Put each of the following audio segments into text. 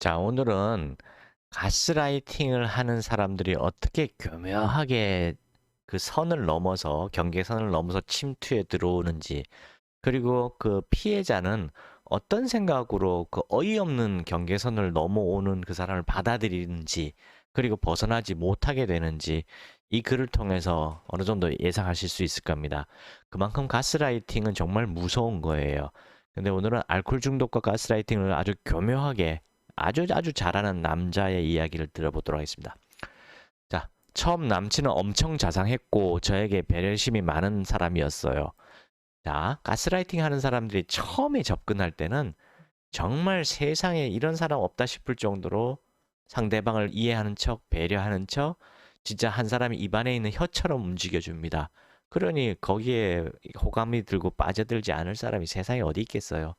자, 오늘은 가스라이팅을 하는 사람들이 어떻게 교묘하게 그 선을 넘어서 경계선을 넘어서 침투에 들어오는지 그리고 그 피해자는 어떤 생각으로 그 어이없는 경계선을 넘어오는 그 사람을 받아들이는지 그리고 벗어나지 못하게 되는지 이 글을 통해서 어느 정도 예상하실 수 있을 겁니다. 그만큼 가스라이팅은 정말 무서운 거예요. 근데 오늘은 알코올 중독과 가스라이팅을 아주 교묘하게 아주 아주 잘하는 남자의 이야기를 들어보도록 하겠습니다. 자, 처음 남친은 엄청 자상했고 저에게 배려심이 많은 사람이었어요. 자, 가스라이팅 하는 사람들이 처음에 접근할 때는 정말 세상에 이런 사람 없다 싶을 정도로 상대방을 이해하는 척, 배려하는 척, 진짜 한 사람이 입안에 있는 혀처럼 움직여줍니다. 그러니 거기에 호감이 들고 빠져들지 않을 사람이 세상에 어디 있겠어요.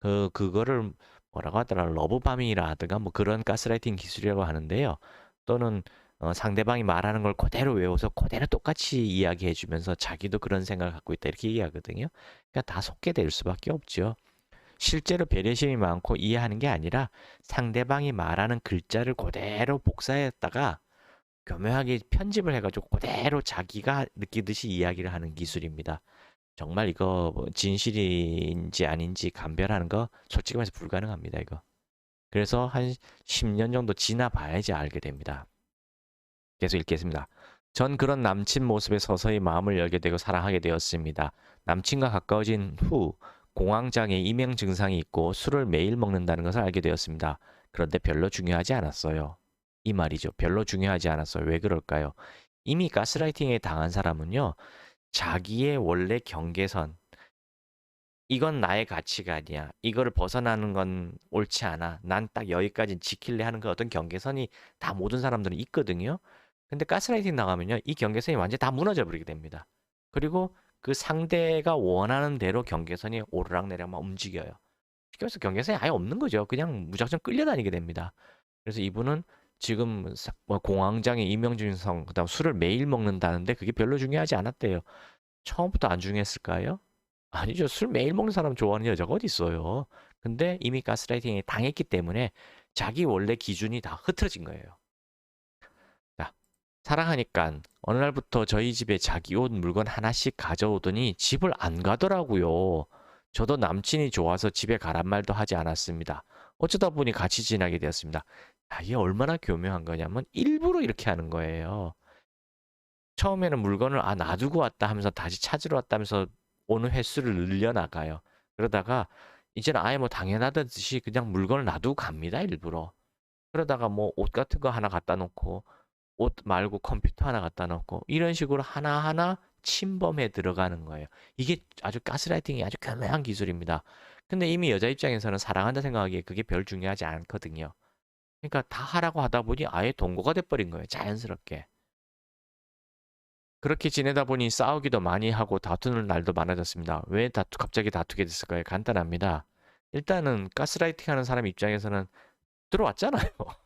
그, 그거를 뭐라고 하더라, 러브밤이라든가 뭐 그런 가스라이팅 기술이라고 하는데요. 또는 어, 상대방이 말하는 걸 그대로 외워서 그대로 똑같이 이야기해 주면서 자기도 그런 생각을 갖고 있다 이렇게 이해하거든요. 그러니까 다 속게 될 수밖에 없죠. 실제로 배려심이 많고 이해하는 게 아니라 상대방이 말하는 글자를 그대로 복사했다가 교묘하게 편집을 해가지고 그대로 자기가 느끼듯이 이야기를 하는 기술입니다. 정말 이거 뭐 진실인지 아닌지 감별하는 거 솔직히 말해서 불가능합니다, 이거. 그래서 한 10년 정도 지나봐야지 알게 됩니다. 계속 읽겠습니다. 전 그런 남친 모습에 서서히 마음을 열게 되고 사랑하게 되었습니다. 남친과 가까워진 후 공황장애 이명 증상이 있고 술을 매일 먹는다는 것을 알게 되었습니다. 그런데 별로 중요하지 않았어요. 이 말이죠. 별로 중요하지 않았어요. 왜 그럴까요? 이미 가스라이팅에 당한 사람은요. 자기의 원래 경계선 이건 나의 가치가 아니야. 이거를 벗어나는 건 옳지 않아. 난 딱 여기까지 지킬래 하는 그 어떤 경계선이 다 모든 사람들은 있거든요. 근데 가스라이팅 나가면요. 이 경계선이 완전히 다 무너져 버리게 됩니다. 그리고 그 상대가 원하는 대로 경계선이 오르락내리락 막 움직여요. 그래서 경계선이 아예 없는 거죠. 그냥 무작정 끌려다니게 됩니다. 그래서 이분은 지금 뭐 공황장애, 이명증성, 그다음 술을 매일 먹는다는데 그게 별로 중요하지 않았대요. 처음부터 안 중요했을까요? 아니죠. 술 매일 먹는 사람 좋아하는 여자가 어디 있어요. 근데 이미 가스라이팅에 당했기 때문에 자기 원래 기준이 다 흐트러진 거예요. 자, 사랑하니까 어느 날부터 저희 집에 자기 옷 물건 하나씩 가져오더니 집을 안 가더라고요. 저도 남친이 좋아서 집에 가란 말도 하지 않았습니다. 어쩌다 보니 같이 지나게 되었습니다. 아, 이게 얼마나 교묘한 거냐면 일부러 이렇게 하는 거예요. 처음에는 물건을 아 놔두고 왔다 하면서 다시 찾으러 왔다 면서 오는 횟수를 늘려나가요. 그러다가 이제는 아예 뭐 당연하듯이 그냥 물건을 놔두고 갑니다. 일부러. 그러다가 뭐 옷 같은 거 하나 갖다 놓고 옷 말고 컴퓨터 하나 갖다 놓고 이런 식으로 하나하나 침범해 들어가는 거예요. 이게 아주 가스라이팅이 아주 교묘한 기술입니다. 근데 이미 여자 입장에서는 사랑한다 생각하기에 그게 별 중요하지 않거든요. 그러니까 다 하라고 하다 보니 아예 동거가 돼버린 거예요. 자연스럽게. 그렇게 지내다 보니 싸우기도 많이 하고 다투는 날도 많아졌습니다. 왜 다투, 갑자기 다투게 됐을까요? 간단합니다. 일단은 가스라이팅 하는 사람 입장에서는 들어왔잖아요.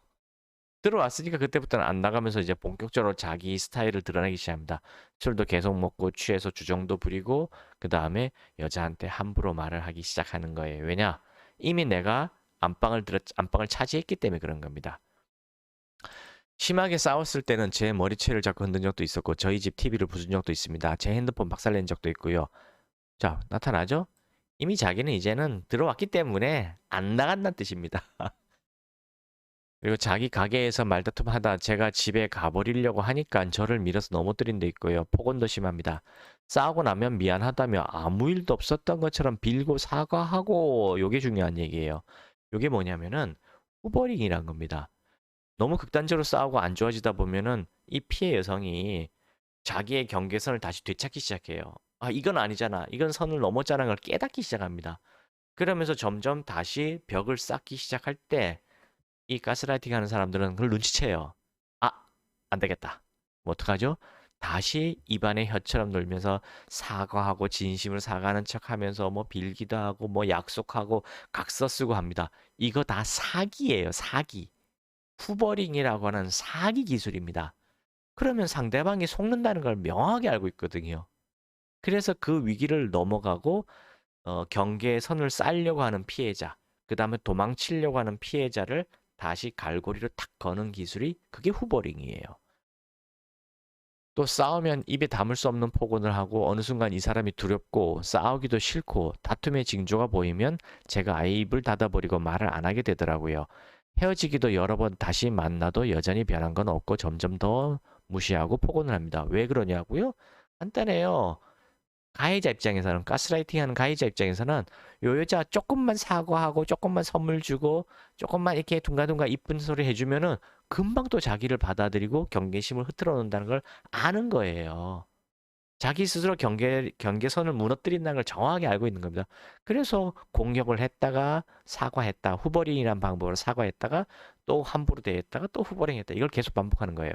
들어왔으니까 그때부터는 안 나가면서 이제 본격적으로 자기 스타일을 드러내기 시작합니다. 술도 계속 먹고 취해서 주정도 부리고 그 다음에 여자한테 함부로 말을 하기 시작하는 거예요. 왜냐? 이미 내가 안방을 들었 안방을 차지했기 때문에 그런 겁니다. 심하게 싸웠을 때는 제 머리채를 잡고 흔든 적도 있었고 저희 집 TV를 부순 적도 있습니다. 제 핸드폰 박살낸 적도 있고요. 자, 나타나죠? 이미 자기는 이제는 들어왔기 때문에 안 나간다는 뜻입니다. 그리고 자기 가게에서 말다툼 하다 제가 집에 가버리려고 하니까 저를 밀어서 넘어뜨린 데 있고요. 폭언도 심합니다. 싸우고 나면 미안하다며 아무 일도 없었던 것처럼 빌고 사과하고 요게 중요한 얘기예요. 요게 뭐냐면은 후버링이란 겁니다. 너무 극단적으로 싸우고 안 좋아지다 보면은 이 피해 여성이 자기의 경계선을 다시 되찾기 시작해요. 아, 이건 아니잖아. 이건 선을 넘었자는 걸 깨닫기 시작합니다. 그러면서 점점 다시 벽을 쌓기 시작할 때 이 가스라이팅 하는 사람들은 그걸 눈치채요. 아, 안 되겠다. 뭐 어떡하죠? 다시 입안에 혀처럼 놀면서 사과하고 진심을 사과하는 척 하면서 뭐 빌기도 하고 뭐 약속하고 각서 쓰고 합니다. 이거 다 사기예요, 사기. 후버링이라고 하는 사기 기술입니다. 그러면 상대방이 속는다는 걸 명확하게 알고 있거든요. 그래서 그 위기를 넘어가고 어, 경계의 선을 쌓으려고 하는 피해자 그 다음에 도망치려고 하는 피해자를 다시 갈고리로 탁 거는 기술이 그게 후버링이에요. 또 싸우면 입에 담을 수 없는 폭언을 하고 어느 순간 이 사람이 두렵고 싸우기도 싫고 다툼의 징조가 보이면 제가 아예 입을 닫아버리고 말을 안 하게 되더라고요. 헤어지기도 여러 번 다시 만나도 여전히 변한 건 없고 점점 더 무시하고 폭언을 합니다. 왜 그러냐고요? 간단해요. 가해자 입장에서는 가스라이팅 하는 가해자 입장에서는 요 여자 조금만 사과하고 조금만 선물 주고 조금만 이렇게 둥가둥가 이쁜 소리 해주면은 금방 또 자기를 받아들이고 경계심을 흐트러 놓는다는 걸 아는 거예요. 자기 스스로 경계, 경계선을 무너뜨린다는 걸 정확하게 알고 있는 겁니다. 그래서 공격을 했다가 사과했다. 후버링이라는 방법으로 사과했다가 또 함부로 대했다가 또 후버링했다. 이걸 계속 반복하는 거예요.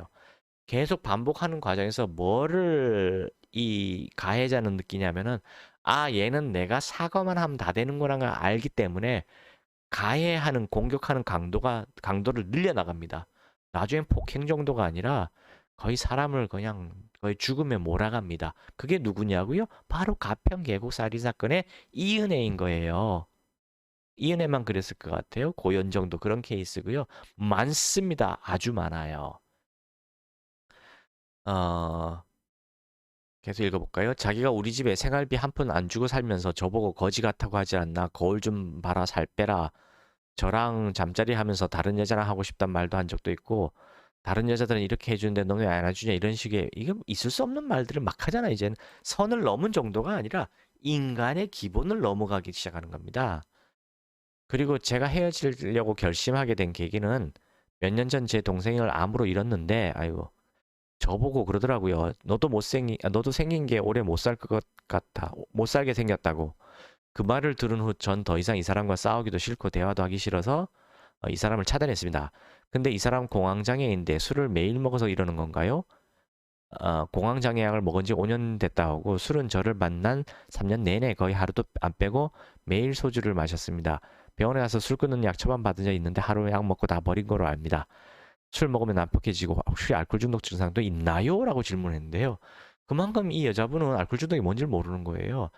계속 반복하는 과정에서 뭐를 이 가해자는 느끼냐면은 아 얘는 내가 사과만 하면 다 되는구나 걸 알기 때문에 가해하는 공격하는 강도가 강도를 늘려 나갑니다. 나중엔 폭행 정도가 아니라 거의 사람을 그냥 거의 죽음에 몰아갑니다. 그게 누구냐고요? 바로 가평 계곡 살인 사건의 이은혜인 거예요. 이은혜만 그랬을 것 같아요. 고연정도 그런 케이스고요. 많습니다. 아주 많아요. 어, 계속 읽어볼까요? 자기가 우리 집에 생활비 한 푼 안 주고 살면서 저보고 거지 같다고 하지 않나? 거울 좀 봐라, 살 빼라. 저랑 잠자리 하면서 다른 여자랑 하고 싶단 말도 한 적도 있고, 다른 여자들은 이렇게 해주는데 너는 왜 안 해주냐? 이런 식의, 이게 있을 수 없는 말들을 막 하잖아, 이제는. 선을 넘은 정도가 아니라 인간의 기본을 넘어가기 시작하는 겁니다. 그리고 제가 헤어지려고 결심하게 된 계기는 몇 년 전 제 동생을 암으로 잃었는데, 아이고, 저보고 그러더라고요. 너도 못생긴, 아, 너도 생긴 게 오래 못 살 것 같아. 못 살게 생겼다고. 그 말을 들은 후 전 더 이상 이 사람과 싸우기도 싫고 대화도 하기 싫어서 어, 이 사람을 차단했습니다. 근데 이 사람 공황장애인데 술을 매일 먹어서 이러는 건가요? 어, 공황장애 약을 먹은 지 5년 됐다 하고 술은 저를 만난 3년 내내 거의 하루도 안 빼고 매일 소주를 마셨습니다. 병원에 가서 술 끊는 약 처방 받은 적 있는데 하루 약 먹고 다 버린 거로 압니다. 술 먹으면 난폭해지고 혹시 알코올 중독 증상도 있나요? 라고 질문했는데요. 그만큼 이 여자분은 알코올 중독이 뭔지를 모르는 거예요.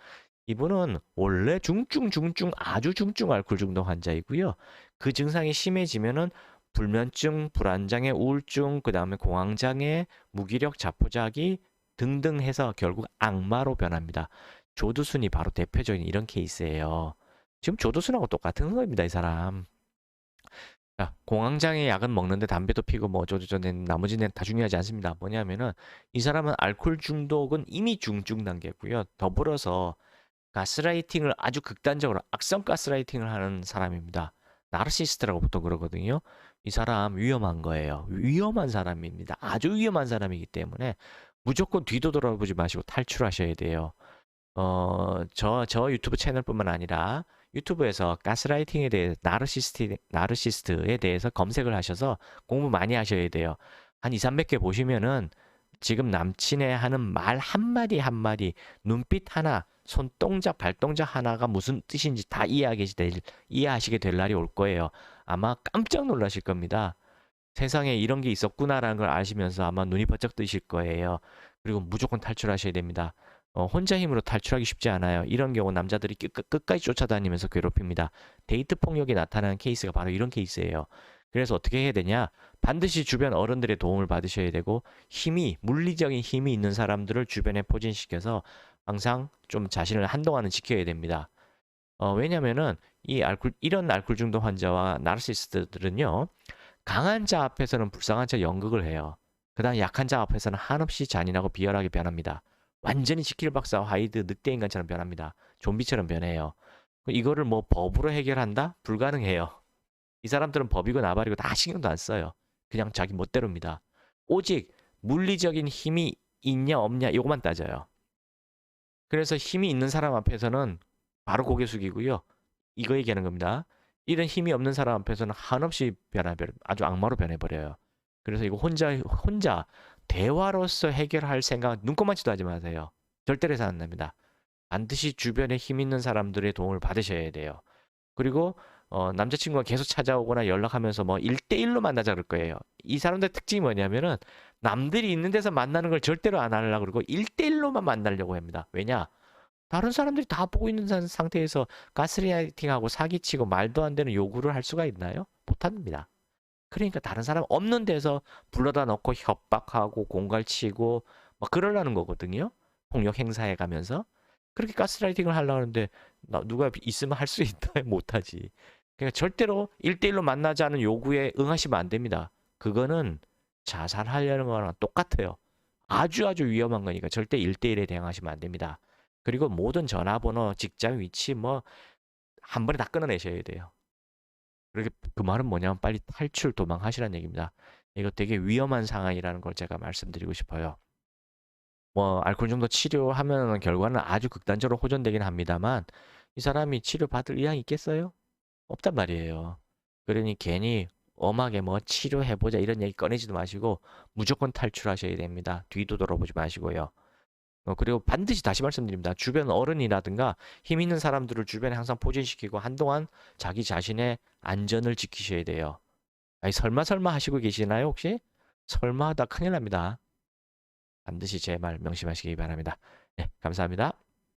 이분은 원래 중증 중증 아주 중증 알코올 중독 환자이고요. 그 증상이 심해지면은 불면증, 불안장애, 우울증, 그 다음에 공황장애, 무기력, 자포자기 등등 해서 결국 악마로 변합니다. 조두순이 바로 대표적인 이런 케이스예요. 지금 조두순하고 똑같은 겁니다, 이 사람. 자, 공황장애 약은 먹는데 담배도 피고 뭐 어쩌고저쩌고 나머지는 다 중요하지 않습니다. 뭐냐면은 이 사람은 알코올 중독은 이미 중증 단계고요. 더불어서 가스라이팅을 아주 극단적으로 악성 가스라이팅을 하는 사람입니다. 나르시스트라고 보통 그러거든요. 이 사람 위험한 거예요. 위험한 사람입니다. 아주 위험한 사람이기 때문에 무조건 뒤도 돌아보지 마시고 탈출하셔야 돼요. 어, 저, 저 유튜브 채널뿐만 아니라 유튜브에서 가스라이팅에 대해 나르시스트, 나르시스트에 대해서 검색을 하셔서 공부 많이 하셔야 돼요. 한 2, 300개 보시면은 지금 남친의 하는 말 한마디 한마디, 눈빛 하나, 손동작, 발동작 하나가 무슨 뜻인지 다 이해하게 될, 이해하시게 될 날이 올 거예요. 아마 깜짝 놀라실 겁니다. 세상에 이런 게 있었구나라는 걸 아시면서 아마 눈이 번쩍 뜨실 거예요. 그리고 무조건 탈출하셔야 됩니다. 어, 혼자 힘으로 탈출하기 쉽지 않아요. 이런 경우 남자들이 끝, 끝까지 쫓아다니면서 괴롭힙니다. 데이트 폭력이 나타나는 케이스가 바로 이런 케이스예요. 그래서 어떻게 해야 되냐? 반드시 주변 어른들의 도움을 받으셔야 되고 힘이 물리적인 힘이 있는 사람들을 주변에 포진시켜서 항상 좀 자신을 한동안은 지켜야 됩니다. 어, 왜냐면은 이 알코올 이런 알코올 중독 환자와 나르시스트들은요. 강한 자 앞에서는 불쌍한 척 연극을 해요. 그다음 약한 자 앞에서는 한없이 잔인하고 비열하게 변합니다. 완전히 지킬 박사 하이드 늑대 인간처럼 변합니다. 좀비처럼 변해요. 이거를 뭐 법으로 해결한다? 불가능해요. 이 사람들은 법이고 나발이고 다 신경도 안 써요. 그냥 자기 멋대로입니다. 오직 물리적인 힘이 있냐 없냐 이것만 따져요. 그래서 힘이 있는 사람 앞에서는 바로 고개 숙이고요. 이거 얘기하는 겁니다. 이런 힘이 없는 사람 앞에서는 한없이 변해버려 아주 악마로 변해버려요. 그래서 이거 혼자 혼자 대화로서 해결할 생각 눈꼽만치도 하지 마세요. 절대로 해서 안 됩니다. 반드시 주변에 힘 있는 사람들의 도움을 받으셔야 돼요. 그리고 어, 남자친구가 계속 찾아오거나 연락하면서 뭐 1대1로 만나자 그럴 거예요. 이 사람들 특징이 뭐냐면은 남들이 있는 데서 만나는 걸 절대로 안 하려고 그러고 1대1로만 만나려고 합니다. 왜냐? 다른 사람들이 다 보고 있는 상- 상태에서 가스라이팅하고 사기치고 말도 안 되는 요구를 할 수가 있나요? 못합니다. 그러니까 다른 사람 없는 데서 불러다 놓고 협박하고 공갈치고 막 그러려는 거거든요. 폭력 행사해 가면서 그렇게 가스라이팅을 하려고 하는데 나 누가 있으면 할 수 있다 못하지. 그러니까 절대로 일대일로 만나자는 요구에 응하시면 안 됩니다. 그거는 자살하려는 거랑 똑같아요. 아주 아주 위험한 거니까 절대 일대일에 대응하시면 안 됩니다. 그리고 모든 전화번호, 직장 위치 뭐 한 번에 다 끊어내셔야 돼요. 그렇게 그 말은 뭐냐면 빨리 탈출 도망하시라는 얘기입니다. 이거 되게 위험한 상황이라는 걸 제가 말씀드리고 싶어요. 뭐 알코올 중독 치료하면 결과는 아주 극단적으로 호전되긴 합니다만 이 사람이 치료 받을 의향이 있겠어요? 없단 말이에요. 그러니 괜히 엄하게 뭐 치료해보자 이런 얘기 꺼내지도 마시고 무조건 탈출하셔야 됩니다. 뒤도 돌아보지 마시고요. 어, 그리고 반드시 다시 말씀드립니다. 주변 어른이라든가 힘 있는 사람들을 주변에 항상 포진시키고 한동안 자기 자신의 안전을 지키셔야 돼요. 아니, 설마 설마 하시고 계시나요, 혹시? 설마 하다 큰일 납니다. 반드시 제 말 명심하시기 바랍니다. 네, 감사합니다.